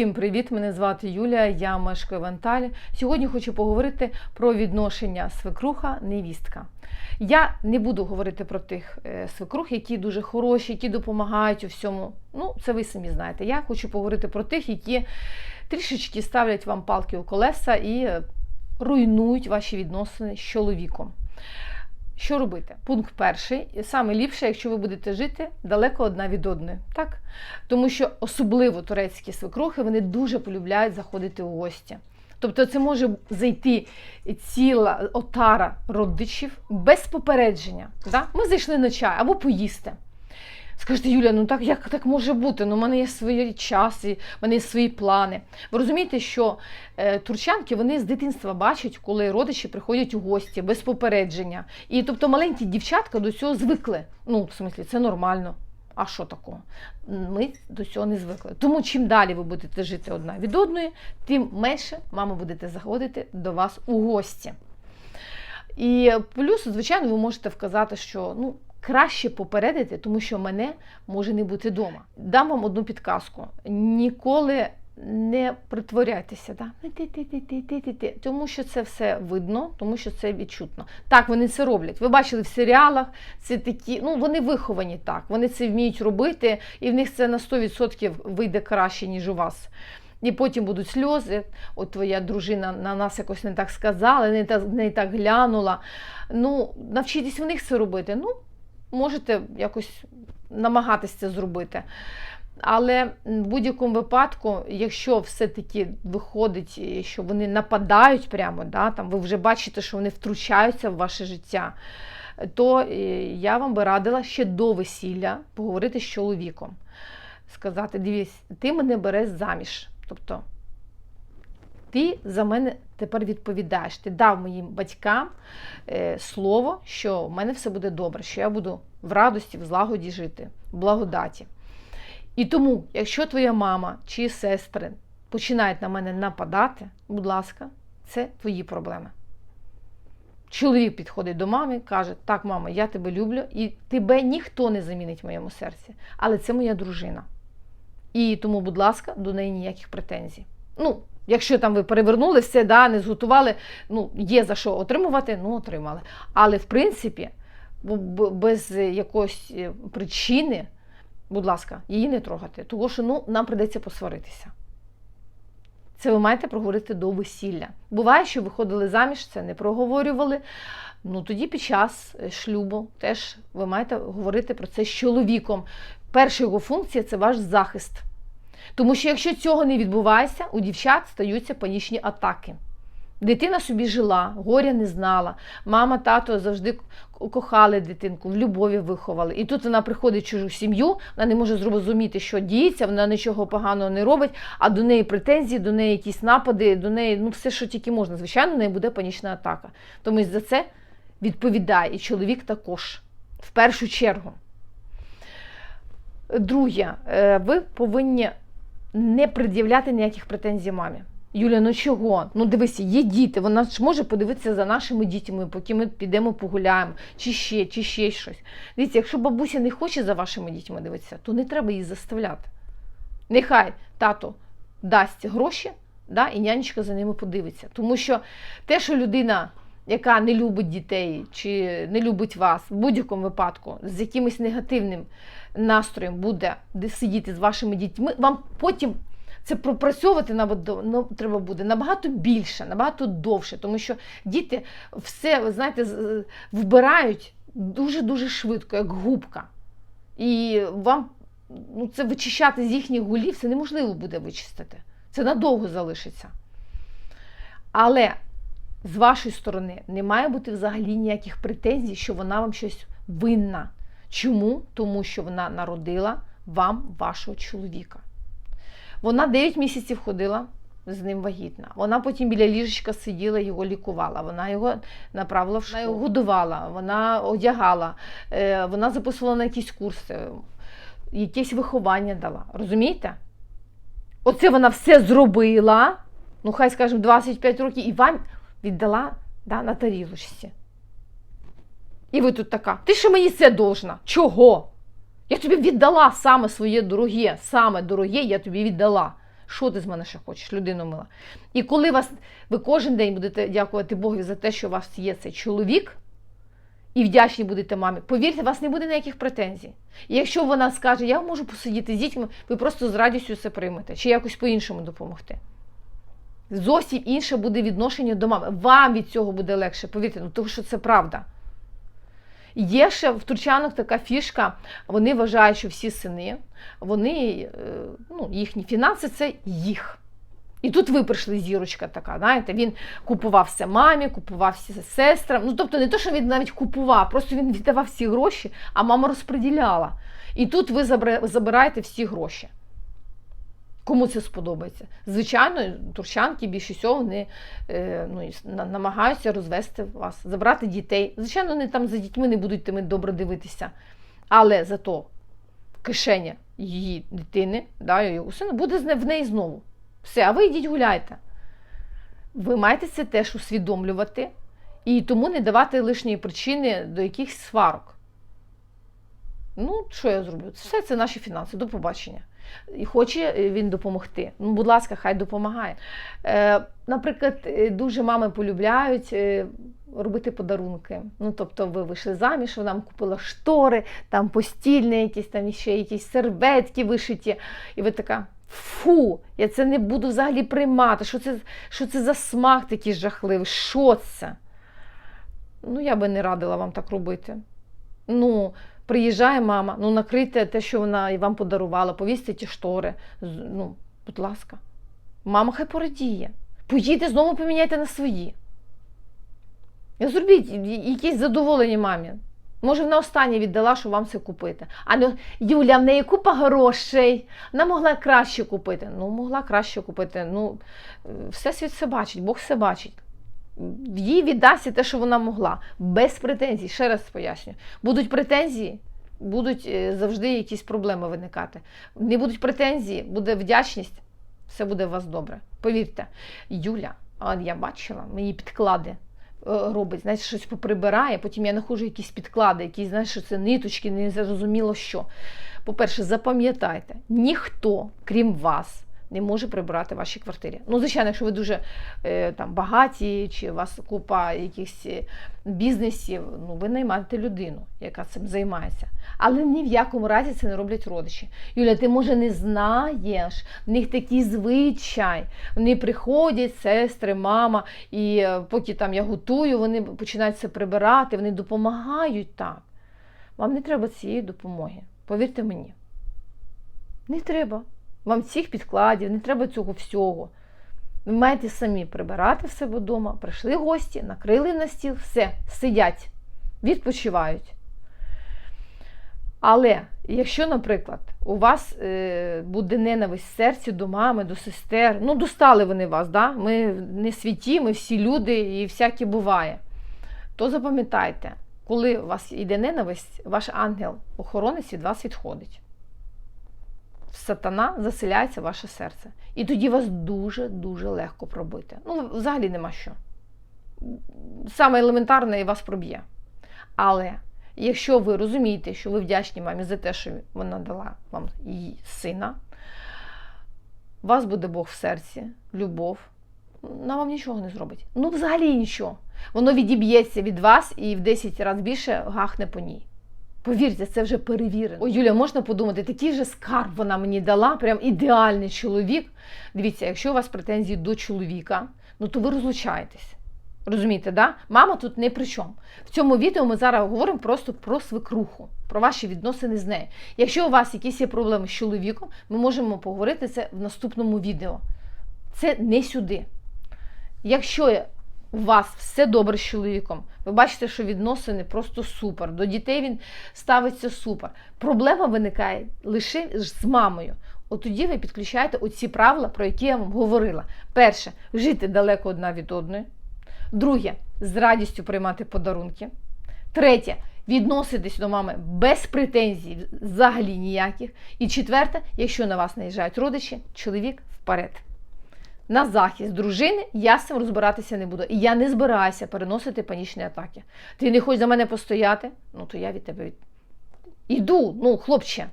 Всім привіт! Мене звати Юлія, я мешкаю в Анталі. Сьогодні хочу поговорити про відношення свекруха-невістка. Я не буду говорити про тих е, свекрух, які дуже хороші, які допомагають у всьому. Ну, це ви самі знаєте. Я хочу поговорити про тих, які трішечки ставлять вам палки у колеса і е, руйнують ваші відносини з чоловіком. Що робити? Пункт перший. Саме ліпше, якщо ви будете жити далеко одна від одної. Так? Тому що особливо турецькі свекрухи вони дуже полюбляють заходити у гості. Тобто це може зайти ціла отара родичів без попередження. Да? Ми зайшли на чай або поїсти. Скажете, Юля, ну так як так може бути? Ну, в мене є свої часи, в мене є свої плани. Ви розумієте, що е, турчанки вони з дитинства бачать, коли родичі приходять у гості без попередження. І тобто маленькі дівчатка до цього звикли. Ну, в смислі, це нормально. А що такого? Ми до цього не звикли. Тому чим далі ви будете жити одна від одної, тим менше мама будете заходити до вас у гості. І плюс, звичайно, ви можете вказати, що ну, краще попередити, тому що мене може не бути вдома. Дам вам одну підказку: ніколи не притворяйтеся, да? Тому що це все видно, тому що це відчутно. Так, вони це роблять. Ви бачили в серіалах, це такі, ну вони виховані так, вони це вміють робити, і в них це на 100% вийде краще, ніж у вас. І потім будуть сльози. От твоя дружина на нас якось не так сказала, не так, не так глянула. Ну, навчитесь в них це робити. Ну, можете якось намагатися це зробити. Але в будь-якому випадку, якщо все-таки виходить, що вони нападають прямо, да, там ви вже бачите, що вони втручаються в ваше життя, то я вам би радила ще до весілля поговорити з чоловіком. Сказати: дивись, ти мене береш заміж. Тобто ти за мене тепер відповідаєш. Ти дав моїм батькам е, слово, що в мене все буде добре, що я буду в радості, в злагоді жити, в благодаті. І тому, якщо твоя мама чи сестри починають на мене нападати, будь ласка, це твої проблеми. Чоловік підходить до мами каже: Так, мама, я тебе люблю, і тебе ніхто не замінить в моєму серці, але це моя дружина. І тому, будь ласка, до неї ніяких претензій. Ну, якщо там ви перевернули все, да, не зготували, ну, є за що отримувати, ну отримали. Але в принципі, без якоїсь е, причини, будь ласка, її не трогати, тому що ну, нам придеться посваритися. Це ви маєте проговорити до весілля. Буває, що виходили заміж, це не проговорювали. Ну тоді під час е, шлюбу теж ви маєте говорити про це з чоловіком. Перша його функція це ваш захист. Тому що якщо цього не відбувається, у дівчат стаються панічні атаки. Дитина собі жила, горя не знала. Мама, тато завжди кохали дитинку, в любові виховали. І тут вона приходить в чужу сім'ю, вона не може зрозуміти, що діється, вона нічого поганого не робить, а до неї претензії, до неї якісь напади, до неї ну все, що тільки можна. Звичайно, в неї буде панічна атака. Тому за це відповідає і чоловік також, в першу чергу. Друге, е, ви повинні не пред'являти ніяких претензій мамі. Юля, ну чого? Ну дивися, є діти, вона ж може подивитися за нашими дітьми, поки ми підемо погуляємо, чи ще, чи ще щось. Дивіться, якщо бабуся не хоче за вашими дітьми дивитися, то не треба її заставляти. Нехай тато дасть гроші, да, і нянечка за ними подивиться. Тому що те, що людина, яка не любить дітей чи не любить вас, в будь-якому випадку, з якимось негативним настроєм буде сидіти з вашими дітьми, вам потім це пропрацьовувати ну, треба буде набагато більше, набагато довше, тому що діти все, знаєте, вбирають дуже-дуже швидко, як губка. І вам ну, це вичищати з їхніх голів це неможливо буде вичистити. Це надовго залишиться. Але з вашої сторони не має бути взагалі ніяких претензій, що вона вам щось винна. Чому? Тому що вона народила вам вашого чоловіка. Вона 9 місяців ходила з ним вагітна. Вона потім біля ліжечка сиділа, його лікувала. Вона його направила в школу, вона його годувала, вона одягала, е, вона записувала на якісь курси, якесь виховання дала. Розумієте? Оце вона все зробила, ну хай скажемо, 25 років, і вам віддала да, на тарілочці. І ви тут така, ти ще мені це должна. Чого? Я тобі віддала саме своє дороге, саме дороге я тобі віддала. Що ти з мене ще хочеш, людину мила? І коли вас, ви кожен день будете дякувати Богові за те, що у вас є цей чоловік, і вдячні будете мамі, повірте, у вас не буде ніяких претензій. І якщо вона скаже, я можу посидіти з дітьми, ви просто з радістю це приймете, чи якось по-іншому допомогти. Зовсім інше буде відношення до мами. Вам від цього буде легше, повірте, ну тому що це правда. Є ще в турчанок така фішка, вони вважають, що всі сини, вони, е, ну, їхні фінанси це їх. І тут ви прийшли зірочка така, знаєте, він купував все мамі, купував все сестрам. Ну, тобто не те, що він навіть купував, просто він віддавав всі гроші, а мама розподіляла. І тут ви забираєте всі гроші. Кому це сподобається? Звичайно, турчанки більше всього вони е, ну, намагаються розвести вас, забрати дітей. Звичайно, вони там за дітьми не будуть тими добре дивитися. Але зато кишеня її дитини, да, його сина, буде в неї знову. Все, а ви йдіть гуляйте. Ви маєте це теж усвідомлювати і тому не давати лишньої причини до якихось сварок. Ну, що я зроблю? Все це наші фінанси. До побачення. І хоче е, він допомогти. Ну, будь ласка, хай допомагає. Е, наприклад, е, дуже мами полюбляють робити подарунки. Ну, тобто, ви вийшли заміж, вона купила штори, там постільні, якісь там ще якісь серветки вишиті. І ви така. Фу, я це не буду взагалі приймати. Що це, що це за смак такий жахливий? Що це? Ну, я би не радила вам так робити. Ну, приїжджає мама, ну накрийте те, що вона вам подарувала, повісьте ті штори. Ну, будь ласка. Мама хай порадіє. Поїдьте, знову поміняйте на свої. Зробіть і- якесь задоволення мамі. Може, вона останнє віддала, що вам це купити. А не Юля, в неї купа грошей. Вона могла краще купити. Ну, могла краще купити. Ну, е, всесвіт все бачить, Бог все бачить. Їй віддасться те, що вона могла. Без претензій. Ще раз поясню. Будуть претензії, будуть е, завжди якісь проблеми виникати. Не будуть претензії, буде вдячність, все буде у вас добре. Повірте, Юля, я бачила, мені підклади е, робить, знаєте, щось поприбирає, потім я знаходжу якісь підклади, якісь, знаєш, що це ниточки, не зрозуміло що. По-перше, запам'ятайте, ніхто, крім вас, не може прибирати в вашій квартирі. Ну, звичайно, якщо ви дуже е, там, багаті, чи у вас купа якихось е, бізнесів, ну, ви наймаєте людину, яка цим займається. Але ні в якому разі це не роблять родичі. Юля, ти може не знаєш, в них такий звичай. Вони приходять, сестри, мама, і е, поки там я готую, вони починають це прибирати, вони допомагають так. Вам не треба цієї допомоги. Повірте мені. Не треба. Вам цих підкладів, не треба цього всього. Ви маєте самі прибирати в себе вдома. Прийшли гості, накрили на стіл, все, сидять, відпочивають. Але якщо, наприклад, у вас е, буде ненависть в серці до мами, до сестер, ну достали вони вас, да? ми не святі, ми всі люди і всяке буває, то запам'ятайте, коли у вас йде ненависть, ваш ангел-охоронець від вас відходить. Сатана заселяється в ваше серце. І тоді вас дуже-дуже легко пробити. Ну, взагалі нема що. Саме елементарне і вас проб'є. Але якщо ви розумієте, що ви вдячні мамі за те, що вона дала вам її сина, вас буде Бог в серці, любов, вона вам нічого не зробить. Ну, взагалі нічого. Воно відіб'ється від вас і в 10 разів більше гахне по ній. Повірте, це вже перевірено. Ой, Юля, можна подумати, такий же скарб вона мені дала, прям ідеальний чоловік. Дивіться, якщо у вас претензії до чоловіка, ну то ви розлучаєтесь. Розумієте, да? Мама тут не при чому. В цьому відео ми зараз говоримо просто про свекруху, про ваші відносини з нею. Якщо у вас якісь є проблеми з чоловіком, ми можемо поговорити це в наступному відео. Це не сюди. Якщо у вас все добре з чоловіком, ви бачите, що відносини просто супер. До дітей він ставиться супер. Проблема виникає лише з мамою. От тоді ви підключаєте оці правила, про які я вам говорила. Перше, жити далеко одна від одної. Друге, з радістю приймати подарунки. Третє, відноситись до мами без претензій, взагалі ніяких. І четверте, якщо на вас наїжджають родичі, чоловік вперед. На захист дружини я з цим розбиратися не буду. І я не збираюся переносити панічні атаки. Ти не хочеш за мене постояти? Ну то я від тебе від... іду, ну, хлопче.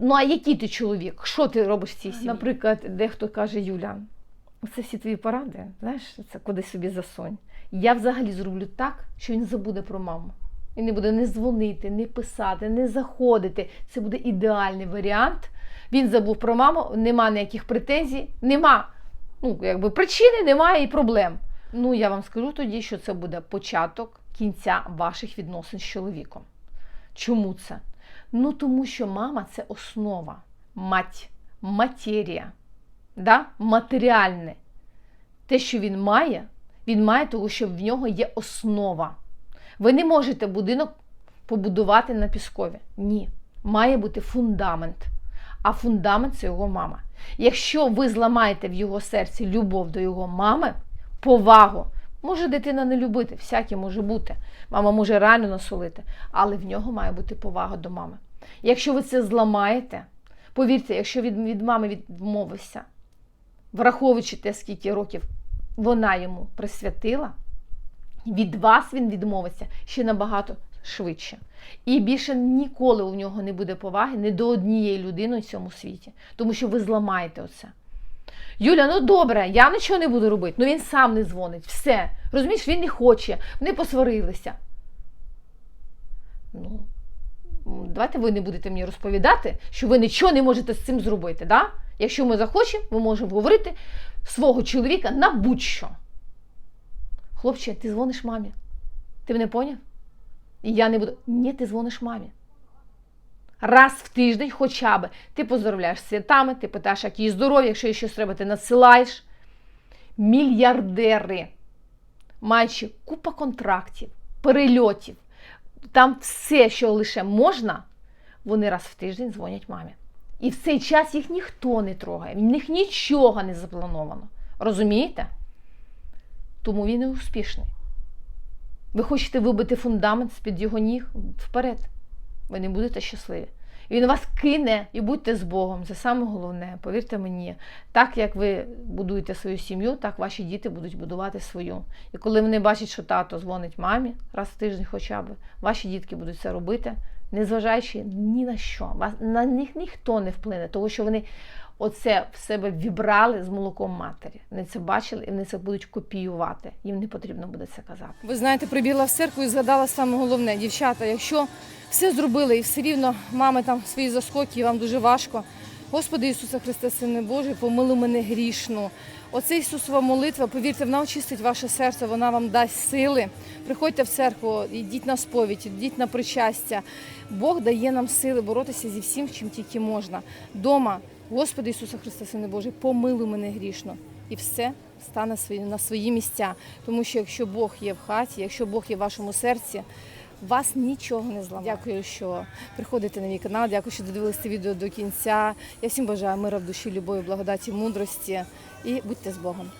Ну а який ти чоловік? Що ти робиш в цій сім'ї? Наприклад, дехто каже Юля, це всі твої поради, знаєш, це куди собі засунь. Я взагалі зроблю так, що він забуде про маму. Він не буде не дзвонити, не писати, не заходити. Це буде ідеальний варіант. Він забув про маму, нема ніяких претензій, нема ну, якби причини, немає і проблем. Ну, я вам скажу тоді, що це буде початок кінця ваших відносин з чоловіком. Чому це? Ну, тому що мама це основа, мать, матерія, да? матеріальне. Те, що він має, він має того, що в нього є основа. Ви не можете будинок побудувати на піскові. Ні. Має бути фундамент. А фундамент це його мама. Якщо ви зламаєте в його серці любов до його мами, повагу, може дитина не любити, всяке може бути. Мама може реально насолити, але в нього має бути повага до мами. Якщо ви це зламаєте, повірте, якщо від, від мами відмовився, враховуючи те, скільки років вона йому присвятила, від вас він відмовиться ще набагато швидше. І більше ніколи у нього не буде поваги ні до однієї людини у цьому світі, тому що ви зламаєте оце. Юля, ну добре, я нічого не буду робити. Ну він сам не дзвонить. Все. Розумієш, він не хоче, вони посварилися. Ну, давайте ви не будете мені розповідати, що ви нічого не можете з цим зробити. Да? Якщо ми захочемо, ми можемо говорити свого чоловіка на будь-що. Хлопче, ти дзвониш мамі. Ти мене поняв? І я не буду. Ні, ти дзвониш мамі. Раз в тиждень хоча б ти поздравляєш з святами, ти питаєш, як її здоров'я, якщо їй щось треба, ти надсилаєш. Мільярдери, маючи купа контрактів, перельотів, там все, що лише можна, вони раз в тиждень дзвонять мамі. І в цей час їх ніхто не трогає, в них нічого не заплановано. Розумієте? Тому він і успішний. Ви хочете вибити фундамент з-під його ніг вперед. Ви не будете щасливі. Він вас кине і будьте з Богом. Це саме головне, повірте мені. Так як ви будуєте свою сім'ю, так ваші діти будуть будувати свою. І коли вони бачать, що тато дзвонить мамі раз в тиждень хоча б, ваші дітки будуть це робити, незважаючи ні на що. На них ніхто не вплине, тому що вони оце в себе вібрали з молоком матері. Вони це бачили і вони це будуть копіювати. Їм не потрібно буде це казати. Ви знаєте, прибігла в церкву і згадала саме головне, дівчата, якщо все зробили і все рівно мами там свої заскоки, і вам дуже важко. Господи Ісуса Христа, Сине Божий, помилуй мене грішну. Оце Ісусова молитва, повірте, вона очистить ваше серце, вона вам дасть сили. Приходьте в церкву, йдіть на сповідь, йдіть на причастя. Бог дає нам сили боротися зі всім, чим тільки можна. Дома, Господи Ісуса Христа, Сине Божий, помилуй мене грішно. І все стане на свої місця. Тому що якщо Бог є в хаті, якщо Бог є в вашому серці, вас нічого не зламає. Дякую, що приходите на мій канал. Дякую, що додивилися це відео до кінця. Я всім бажаю мира в душі, любові, благодаті, мудрості і будьте з Богом.